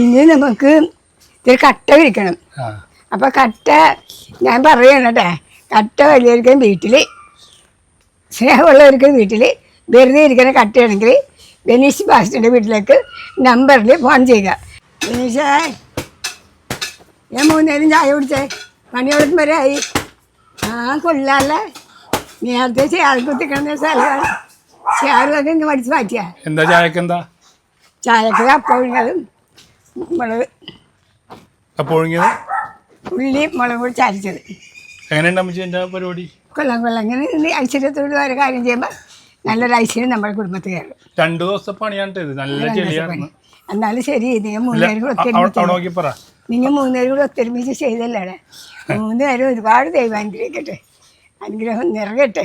ഇനി നമുക്ക് ഇത്തിരി കട്ട വിരിക്കണം. അപ്പൊ കട്ട ഞാൻ പറയണട്ടെ കട്ട വലിയവർക്കും വീട്ടിൽ സ്നേഹമുള്ളവർക്ക് വീട്ടിൽ വെറുതെ ഇരിക്കുന്ന കട്ടയാണെങ്കിൽ ബെനീഷ് ബാസ്റ്റിന്റെ വീട്ടിലേക്ക് നമ്പറിൽ ഫോൺ ചെയ്യുക. ബെനീഷേ ഞാൻ മൂന്നേരം ചായ കുടിച്ചേ പണി എവിടെ വരെ ആയി ആ കൊള്ളാല്ലേ? നേരത്തെ ചേർ കുത്തിക്കണ സ്ഥലമാണ്. ചേറിലൊക്കെ ഇങ്ങ് മടിച്ച് മാറ്റിയാ. എന്താ ചായക്ക് അപ്പം ചായക്ക് അപ്പഴുന്നതും മുളക്. അപ്പോഴെങ്കിൽ ഉള്ളി മുളക് പൊടിച്ച് അരച്ചത് എങ്ങനെയുണ്ട് അമ്മച്ചി എന്റെ പരിപാടി? കൊള്ളാം കൊള്ളാം. ഇങ്ങനെ ഐശ്വര്യത്തോട് ഒരു കാര്യം ചെയ്യുമ്പോൾ നല്ലൊരു ഐശ്വര്യം നമ്മുടെ കുടുംബത്തിൽ കയറും. രണ്ടു ദിവസത്തെ പണിയാണ് ഇത്. നല്ല ചെളിയാണ്. എന്നാലും ശരി നിങ്ങൾ മൂന്നുപേരും ഒത്തൊരുമിച്ച് നിങ്ങൾ മൂന്നുപേരും കൂടെ ഒത്തൊരുമിച്ച് ചെയ്തല്ലേ മൂന്നുപേരും ഒരുപാട് ദൈവം അനുഗ്രഹിക്കട്ടെ അനുഗ്രഹം നിറയട്ടെ.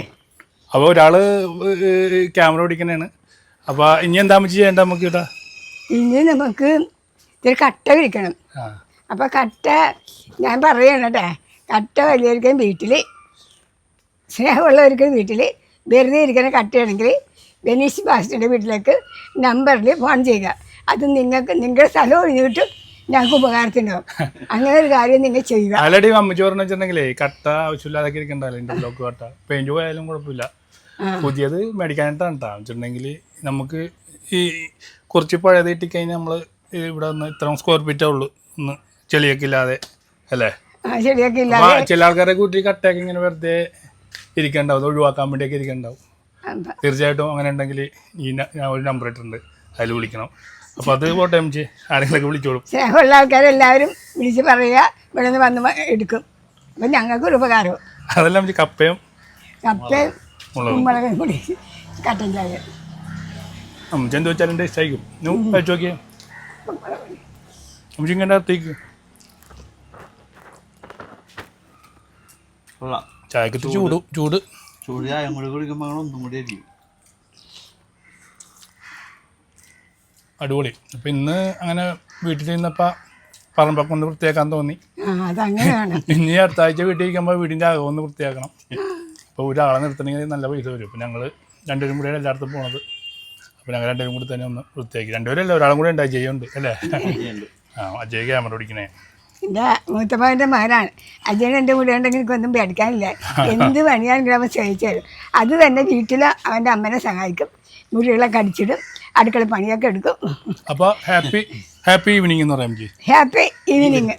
അപ്പോൾ ഒരാൾ ക്യാമറ ഓടിക്കണേണ് അപ്പോൾ ഇനി എന്താ ചെയ്യേണ്ട നമുക്ക് കേട്ടാ ഇനി നമുക്ക് ഇത്തിരി കട്ട വിരിക്കണം അപ്പോൾ കട്ട ഞാൻ പറയണട്ടെ കട്ട വലിയവർക്കും വീട്ടിൽ സ്നേഹമുള്ളവർക്കും വീട്ടിൽ വെറുതെ ഇരിക്കുന്ന കട്ടയാണെങ്കിൽ ബെനീഷ് ബാസ്റ്റിന്റെ വീട്ടിലേക്ക് നമ്പറിൽ ഫോൺ ചെയ്യുക. അത് നിങ്ങൾക്ക് നിങ്ങളുടെ സ്ഥലം ഒഴിഞ്ഞിട്ട് ഞങ്ങൾക്ക് ഉപകാരത്തിനാവും അങ്ങനെ ഒരു കാര്യം നിങ്ങൾ ചെയ്യുക. ആൾറെഡി അമ്മച്ചി പറഞ്ഞു വെച്ചിട്ടുണ്ടെങ്കിലേ കട്ട ആവശ്യമില്ലാതൊക്കെ ഇരിക്കണ്ടല്ലോ എന്റെ ബ്ലോക്ക് കട്ട. പെയിന്റ് പോയാലും കുഴപ്പമില്ല. പുതിയത് മേടിക്കാനായിട്ടാണ് കേട്ടോ വെച്ചിട്ടുണ്ടെങ്കിൽ നമുക്ക് ഈ കുറച്ച് പഴയത് കിട്ടിക്കഴിഞ്ഞാൽ നമ്മൾ ഇവിടെ നിന്ന് ഇത്ര സ്ക്വയർ ഫീറ്റേ ഉള്ളൂ. ഒന്ന് ചെളിയൊക്കെ ഇല്ലാതെ അല്ലേ? ആ ഇല്ലാതെ ഇല്ല അപ്പൊ ചില ആൾക്കാരെ കൂട്ടി കട്ടയൊക്കെ ഇങ്ങനെ വെറുതെ ഇരിക്കണ്ടാവും. അത് ഒഴിവാക്കാൻ വേണ്ടിയൊക്കെ ഇരിക്കണ്ടാവും. തീർച്ചയായിട്ടും അങ്ങനെ ഉണ്ടെങ്കിൽ ഈ ഞാൻ ഒരു നമ്പർ ഇട്ടുണ്ട് അതിൽ വിളിക്കണം. അപ്പോൾ അത് പോട്ടെ എം ജി. ആരെങ്കിലൊക്കെ വിളിച്ചോളും. സ്നേഹമുള്ള ആൾക്കാരെല്ലാവരും വിളിച്ച് പറയുക. ഇവിടെ നിന്ന് വന്ന് എടുക്കും. എടുക്കും ഞങ്ങൾക്ക് ഒരു ഉപകാരവും. അതെല്ലാം എം ജി കപ്പയും കപ്പയും മുളകും. കൂടി കട്ടൻ ചായ. അമ്മച്ചി എന്ത് വെച്ചാലും ടേസ്റ്റ് ആയിരിക്കും. കഴിച്ചു ഇങ്ങനെ അകത്തേക്ക് കൊള്ളാം. ചായക്കത്ത് ചൂട്. ചൂട്. ചൂട് ചായ കൂടി കുടിക്കുമ്പോൾ ഒന്നും കൂടി ആയിരിക്കും അടിപൊളി. അപ്പം ഇന്ന് അങ്ങനെ വീട്ടിൽ നിന്നപ്പോൾ പറമ്പൊക്കെ ഒന്ന് വൃത്തിയാക്കാൻ തോന്നി. ഇനി അടുത്ത ആഴ്ച വീട്ടിൽ ഇരിക്കുമ്പോൾ വീടിന്റെ അകം ഒന്ന് വൃത്തിയാക്കണം. അപ്പോൾ ഒരാളെ നിർത്തണമെങ്കിൽ നല്ല പൈസ വരും. അപ്പം ഞങ്ങൾ രണ്ടുപേരും കൂടെയാണ് എല്ലായിടത്തും പോണത്. അപ്പോൾ ഞങ്ങൾ രണ്ടുപേരും കൂടി തന്നെ ഒന്ന് വൃത്തിയാക്കി. രണ്ടുപേരല്ല ഒരാളും കൂടെ ഉണ്ട് അജയുണ്ട് അല്ലേ. ആ അജയ് ക്യാമറ ഓടിക്കണേ എന്റെ മൂത്തപ്പന്റെ മകനാണ്. അജയൻ എന്റെ കൂടെ ഉണ്ടെങ്കിൽ എനിക്കൊന്നും പേടിക്കാനില്ല. എന്ത് പണിയാണെങ്കിലും അവൻ ചെയ്യിച്ചു തരും. അത് തന്നെ വീട്ടിൽ അവന്റെ അമ്മനെ സഹായിക്കും. മുറികളൊക്കെ അടിച്ചിടും. അടുക്കള പണിയൊക്കെ എടുക്കും. അപ്പോൾ ഹാപ്പി ഹാപ്പി ഈവനിങ് എന്ന് പറയാം ഹാപ്പി ഈവനിങ്